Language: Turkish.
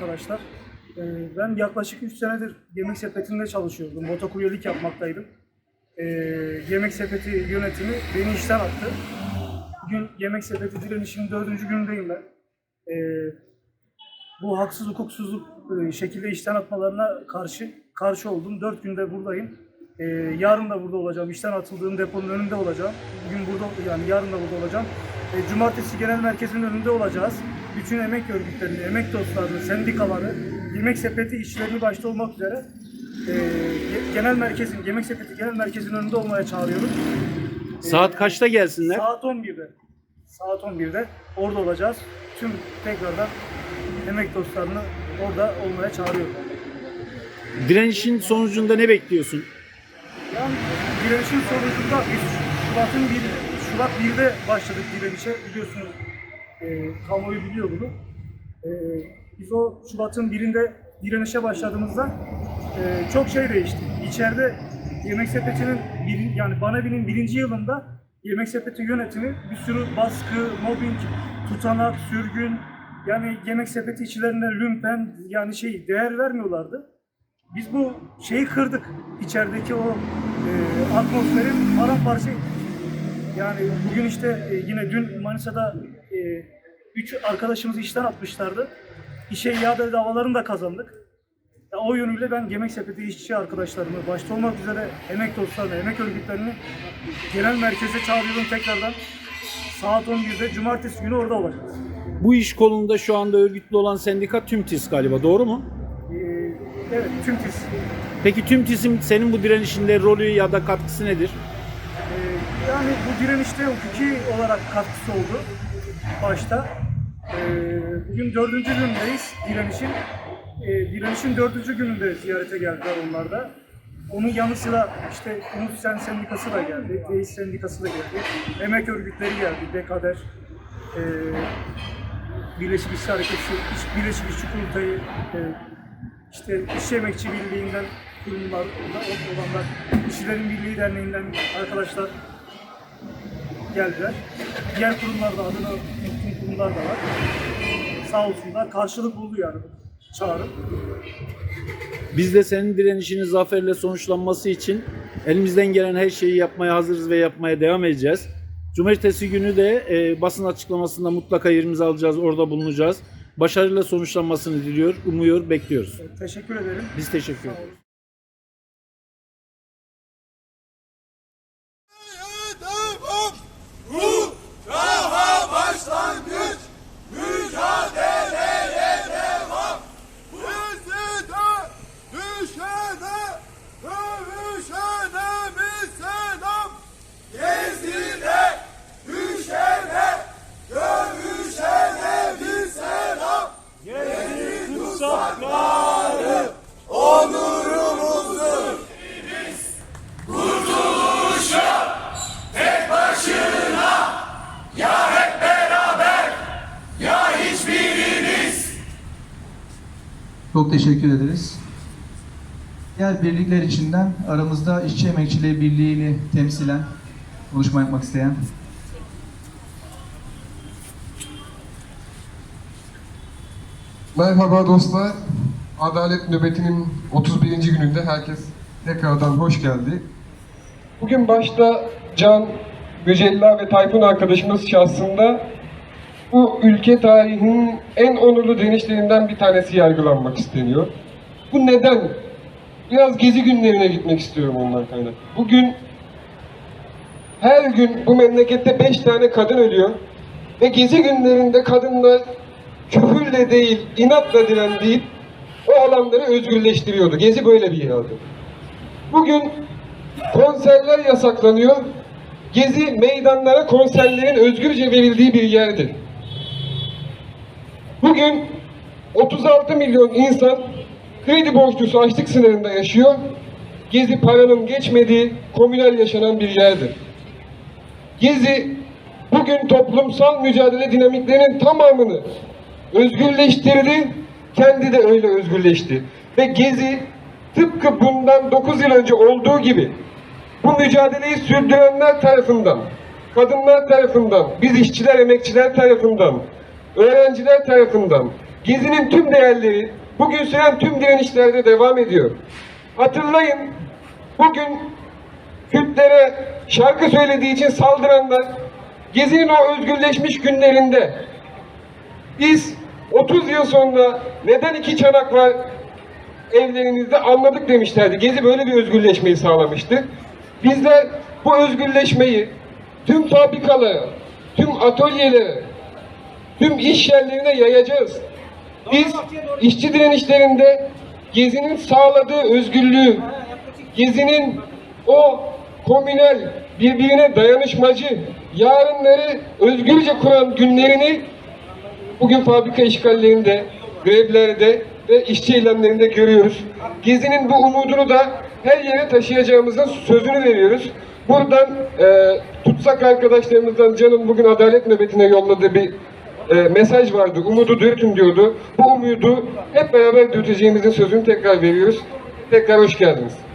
Arkadaşlar. Ee, Ben yaklaşık 3 senedir yemek sepetinde çalışıyordum. Motokuryelik yapmaktaydım. Ee, Yemek sepeti yönetimi beni işten attı. Bugün yemek sepeti direnişinin dördüncü günündeyim ben. Ee, Bu haksız hukuksuzluk e, şekilde işten atmalarına karşı karşı oldum. Dört günde buradayım. Yarın da burada olacağım. İşten atıldığım deponun önünde olacağım. Bugün burada yani yarın da burada olacağım. Cumartesi genel merkezin önünde olacağız. Bütün emek örgütlerini, emek dostlarını, sendikaları, yemek sepeti işçilerini başta olmak üzere e, genel merkezin, yemek sepeti genel merkezin önünde olmaya çağırıyorum. Saat kaçta gelsinler? Saat 11'de. Saat 11'de orada olacağız. Tüm tekrardan emek dostlarını orada olmaya çağırıyorum. Direnişin sonucunda ne bekliyorsun? Yani direnişin sonucunda biz Şubat'ın bir Şubat 1'de başladık direnişe. Biliyorsunuz e, kamuoyu biliyor bunu. E, biz o Şubat'ın birinde direnişe başladığımızda e, çok şey değişti. İçeride Yemek Sepeti'nin bir, yani Banabi'nin birinci yılında Yemek Sepeti yönetimi bir sürü baskı, mobbing, tutanak, sürgün yani Yemek Sepeti işçilerine lümpen yani şey değer vermiyorlardı. Biz bu şeyi kırdık. İçerideki o e, atmosferin paramparça. Yani bugün işte e, yine dün Manisa'da e, üç arkadaşımızı işten atmışlardı. İşe iade davalarını da kazandık. Ya, o yönüyle ben Yemek Sepeti işçi arkadaşlarımı, başta olmak üzere emek dostlarını, emek örgütlerini genel merkeze çağırıyorum tekrardan. Saat 11'de cumartesi günü orada olacağız. Bu iş kolunda şu anda örgütlü olan sendika TÜMTİS galiba doğru mu? E, evet, tüm TİS. Peki TÜMTİS'in senin bu direnişinde rolü ya da katkısı nedir? Ee, Yani bu direnişte hukuki olarak katkısı oldu başta. Ee, Bugün dördüncü gündeyiz direnişin. Ee, Direnişin dördüncü gününde ziyarete geldiler onlar da. Onun yanı sıra işte Umut Sen Sendikası da geldi, Teis Sendikası da geldi, emek örgütleri geldi, BKDER, ee, Birleşik İşçi Hareketi, Birleşik İşçi Kurultayı, ee, işte İşçi Emekçi Birliği'nden kurumlar olanlar, İşçilerin Birliği Derneği'nden arkadaşlar geldiler. Diğer kurumlar da adına kurumlar da var. Sağ olsunlar. Karşılık buldu yani bu çağrı. Biz de senin direnişinin zaferle sonuçlanması için elimizden gelen her şeyi yapmaya hazırız ve yapmaya devam edeceğiz. Cumartesi günü de e, basın açıklamasında mutlaka yerimizi alacağız, orada bulunacağız. Başarıyla sonuçlanmasını diliyor, umuyor, bekliyoruz. Teşekkür ederim. Biz teşekkür ederiz. Çok teşekkür ederiz. Diğer birlikler içinden aramızda İşçi Emekçileri Birliği'ni temsilen konuşma yapmak isteyen. Merhaba dostlar. Adalet nöbetinin 31. gününde herkes tekrardan hoş geldi. Bugün başta Can, Mücella ve Tayfun arkadaşımız şahsında bu ülke tarihinin en onurlu direnişlerinden bir tanesi yargılanmak isteniyor. Bu neden? Biraz gezi günlerine gitmek istiyorum ondan kaynaklı. Bugün her gün bu memlekette beş tane kadın ölüyor. Ve gezi günlerinde kadınlar küfürle değil, inatla direndiği o alanları özgürleştiriyordu. Gezi böyle bir yerdi. Bugün konserler yasaklanıyor. Gezi meydanlara konserlerin özgürce verildiği bir yerdir. Bugün 36 milyon insan kredi borçlusu açlık sınırında yaşıyor. Gezi paranın geçmediği, komünel yaşanan bir yerdir. Gezi bugün toplumsal mücadele dinamiklerinin tamamını özgürleştirdi, kendi de öyle özgürleşti. Ve Gezi tıpkı bundan 9 yıl önce olduğu gibi bu mücadeleyi sürdürenler tarafından, kadınlar tarafından, biz işçiler, emekçiler tarafından öğrenciler tarafından Gezi'nin tüm değerleri bugün süren tüm direnişlerde devam ediyor. Hatırlayın, bugün Kürtlere şarkı söylediği için saldıranlar Gezi'nin o özgürleşmiş günlerinde biz 30 yıl sonra neden iki çanak var evlerinizde anladık demişlerdi. Gezi böyle bir özgürleşmeyi sağlamıştı. Bizler bu özgürleşmeyi tüm fabrikalara, tüm atölyelere, tüm iş yerlerine yayacağız. Biz işçi direnişlerinde Gezi'nin sağladığı özgürlüğü, Gezi'nin o komünel, birbirine dayanışmacı, yarınları özgürce kuran günlerini bugün fabrika işgallerinde, grevlerde ve işçi eylemlerinde görüyoruz. Gezi'nin bu umudunu da her yere taşıyacağımızın sözünü veriyoruz. Buradan e, tutsak arkadaşlarımızdan Can'ın bugün adalet nöbetine yolladığı bir e, mesaj vardı. Umudu dürtün diyordu. Bu umudu hep beraber dürteceğimizin sözünü tekrar veriyoruz. Tekrar hoş geldiniz.